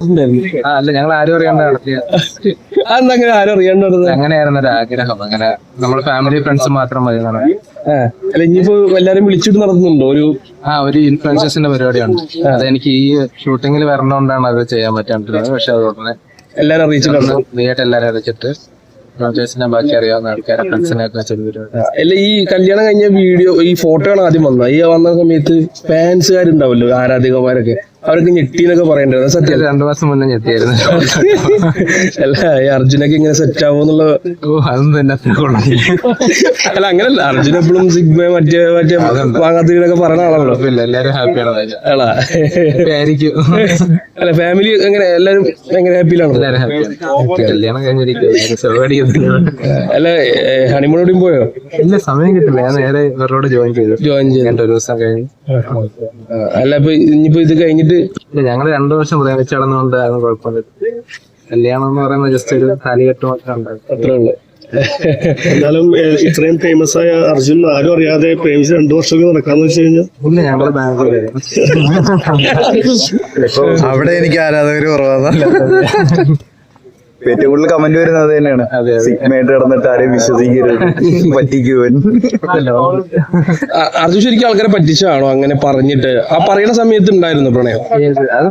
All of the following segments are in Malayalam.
അല്ല ഞങ്ങൾ ആരും അറിയാണ്ട് അങ്ങനെ ആരും അറിയാണ്ടത് അങ്ങനെയായിരുന്നു ഒരു ആഗ്രഹം. അങ്ങനെ നമ്മുടെ ഫാമിലി ഫ്രണ്ട്സ് മാത്രം മതി അല്ല ഇനിയിപ്പോ എല്ലാരും വിളിച്ചിട്ട് നടത്തുന്നുണ്ടോ? ഒരു ആ ഒരു ഇൻഫ്ലുവൻസേഴ്സിന്റെ പരിപാടിയാണ് അത് എനിക്ക് ഈ ഷൂട്ടിങ്ങിൽ വരണോണ്ടാണ് അത് ചെയ്യാൻ പറ്റാണ്ടിരുന്നത്. പക്ഷെ അത് ഉടനെ എല്ലാരും അറിയിച്ചിട്ടുണ്ട് നീയായിട്ട് എല്ലാരും അറിയിച്ചിട്ട് ഫ്രാഞ്ചൈസിനെ ബാക്കി അറിയാവുന്ന ആൾക്കാരെ ഫ്രണ്ട്സിനെ ഒക്കെ അല്ല ഈ കല്യാണം കഴിഞ്ഞ വീഡിയോ ഈ ഫോട്ടോയാണ് ആദ്യം വന്നത്. ഈ വന്ന സമയത്ത് ഫാൻസുകാരുണ്ടാവല്ലോ ആരാധികമാരൊക്കെ. അവരൊക്കെ ഞെട്ടിന്നൊക്കെ പറയണ്ടായിരുന്നു. സത്യം. രണ്ടു മാസം മുന്നേ ഞെട്ടിയായിരുന്നു. അല്ല ഈ അർജുനൊക്കെ ഇങ്ങനെ സെറ്റ് ആവുമെന്നുള്ള ഓ അതൊന്നും തന്നെ കൊള്ളില്ല അല്ല അങ്ങനല്ല. അർജുന എപ്പോഴും സിഗ്മ മറ്റേ മറ്റേ വാങ്ങാത്തതിനൊക്കെ പറയുന്ന ആളാണല്ലോ. എല്ലാരും ഹാപ്പിയാണ് അല്ല ഫാമിലി എങ്ങനെ എല്ലാരും ഭയങ്കര ഹാപ്പിയിലാണോ കല്യാണം കഴിഞ്ഞിരിക്കും അല്ല ഹണിമൂണോടും പോയോ? ഇല്ല സമയം കിട്ടില്ല. ഞാൻ നേരെ ഇവരോട് ജോയിൻ ചെയ്തു. ജോയിൻ ചെയ്തു. രണ്ടു ദിവസം കഴിഞ്ഞു. അല്ല ഇപ്പൊ ഇനിയിപ്പോ ഇത് കഴിഞ്ഞിട്ട് ഇല്ല ഞങ്ങൾ രണ്ടു വർഷം പ്രേമിച്ച് നടന്നുകൊണ്ടായിരുന്നു കുഴപ്പമില്ല. കല്യാണം എന്ന് പറയുന്നത് ജസ്റ്റ് ഒരു താലികെട്ട് മാത്രമേ ഉണ്ടായിരുന്നു അത്രേ ഉള്ളു. എന്നാലും ഇത്രയും ഫേമസ് ആയ അർജുൻ ആരും അറിയാതെ പ്രേമിച്ച് രണ്ടു വർഷമൊക്കെ നടക്കാന്ന് വെച്ച് കഴിഞ്ഞാൽ അവിടെ എനിക്ക് ആരാധകര് കുറവാന്നല്ല ഏറ്റവും കൂടുതൽ കമന്റ് വരുന്നത് അത് തന്നെയാണ്. സിഗ്മയായിട്ട് കിടന്നിട്ട് ആരെയും വിശ്വസിക്കരുത്. പറ്റിക്കുവൻ. അ- അർജുൻ ശരിക്കും ആൾക്കാരെ പറ്റിച്ചാണോ അങ്ങനെ പറഞ്ഞിട്ട്? ആ പറയുന്ന സമയത്ത് ഉണ്ടായിരുന്നു പ്രണയം? അത്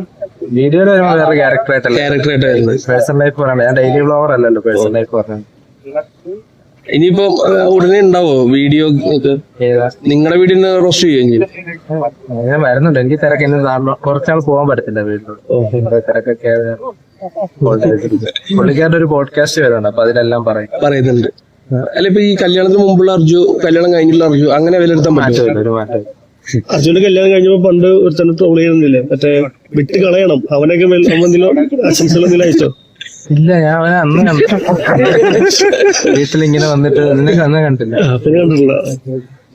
വീഡിയോയിൽ വരുമ്പോൾ വേറെ ക്യാരക്ടർ ആയിട്ടല്ല? ക്യാരക്ടർ ആയിട്ടായിരുന്നു. പേഴ്സണൽ ലൈഫ് പറയണ്ട ഞാൻ ഡെയിലി ബ്ലോഗർ അല്ലല്ലോ പേഴ്സണൽ ലൈഫ് പറഞ്ഞത്. ഇനിയിപ്പോ ഉടനെ ഉണ്ടാവോ വീഡിയോ നിങ്ങളുടെ വീടിന് റോസ്റ്റ് ചെയ്യും? ഞാൻ വരുന്നുണ്ട്. എനിക്ക് തിരക്ക് ഇന്ന് കുറച്ചാൾ പോകാൻ പറ്റത്തില്ല വീട്ടിലോട്ട്. തിരക്കൊക്കെ പുള്ളിക്കാരുടെ ഒരു പോഡ്കാസ്റ്റ് വരുന്നുണ്ട് അപ്പൊ അതിലെല്ലാം പറയും. പറയുന്നുണ്ട് അല്ല ഇപ്പൊ ഈ കല്യാണത്തിന് മുമ്പുള്ള അർജു കല്യാണം കഴിഞ്ഞുള്ള അർജു അങ്ങനെ വിലയിരുത്താൻ പറ്റുമോ? മാറ്റമില്ല ഒരു മാറ്റം അർജുന്റെ കല്യാണം കഴിഞ്ഞപ്പോ പണ്ട് ഒരുത്തന്നെ ട്രോൾ ചെയ്യുന്നില്ലേ? മറ്റേ വിട്ട് കളയണം. അവനൊക്കെ എന്തെങ്കിലും അയച്ചോ? ഇല്ല ഞാൻ അവനെ അന്ന് കണ്ടു വീട്ടിൽ ഇങ്ങനെ വന്നിട്ട് നിന്നെ അന്ന് കണ്ടില്ല.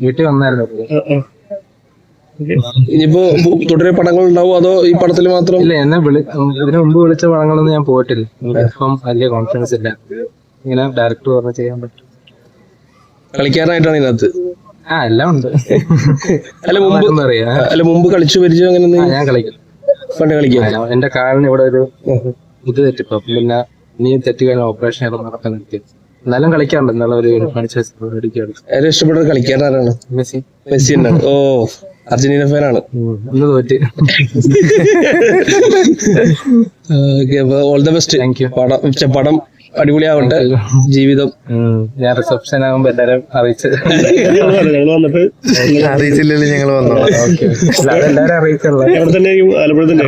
വീട്ടിൽ വന്നായിരുന്നു. ഇനിയിപ്പോ തുടരെ പടങ്ങൾ ഉണ്ടാവും? അതോ ഈ പടത്തിൽ മാത്രം? ഇല്ല എന്നെ വിളി ഇതിനു മുമ്പ് വിളിച്ച പടങ്ങളൊന്നും ഞാൻ പോയിട്ടില്ല. ഇപ്പം വലിയ കോൺഫിഡൻസ് ഇല്ല. ഇങ്ങനെ ഡയറക്ടർ പറഞ്ഞ് ചെയ്യാൻ പറ്റും. കളിക്കാനായിട്ടാണ് ഇതിനകത്ത്? ആ എല്ലാം ഉണ്ട്. അല്ല മുമ്പ് അല്ല മുമ്പ് കളിച്ചു പരിചയം അങ്ങനെ ഞാൻ കളിക്കും. പണ്ട് ഞാൻ- എന്റെ കാലിന് ഇവിടെ ഒരു ഇത് തെറ്റിപ്പോ. പിന്നെ നീ തെറ്റുകഴിഞ്ഞ ഓപ്പറേഷൻ ആയിരുന്നു നടക്കാൻ നിർത്തി എന്നാലും കളിക്കാറുണ്ട് എന്നുള്ള ഒരു ഏറ്റവും ഇഷ്ടപ്പെട്ട കളിക്കാരനാരാണ് മെസ്സി. മെസ്സി ഉണ്ട് ഓ അർജന്റീന ഫാനാണ് ഇന്ന് തോറ്റ്. All the best thank you പടം പടം അടിപൊളിയാവട്ടെ. ജീവിതം. ഞാൻ റിസപ്ഷൻ ആകുമ്പോ എല്ലാരും അറിയിച്ചു. അറിയിച്ചില്ലല്ലോ ഞങ്ങൾ വന്നോളാം എല്ലാരും അതെല്ലാരും അറിയിച്ചുള്ള ആലപ്പുഴ തന്നെ.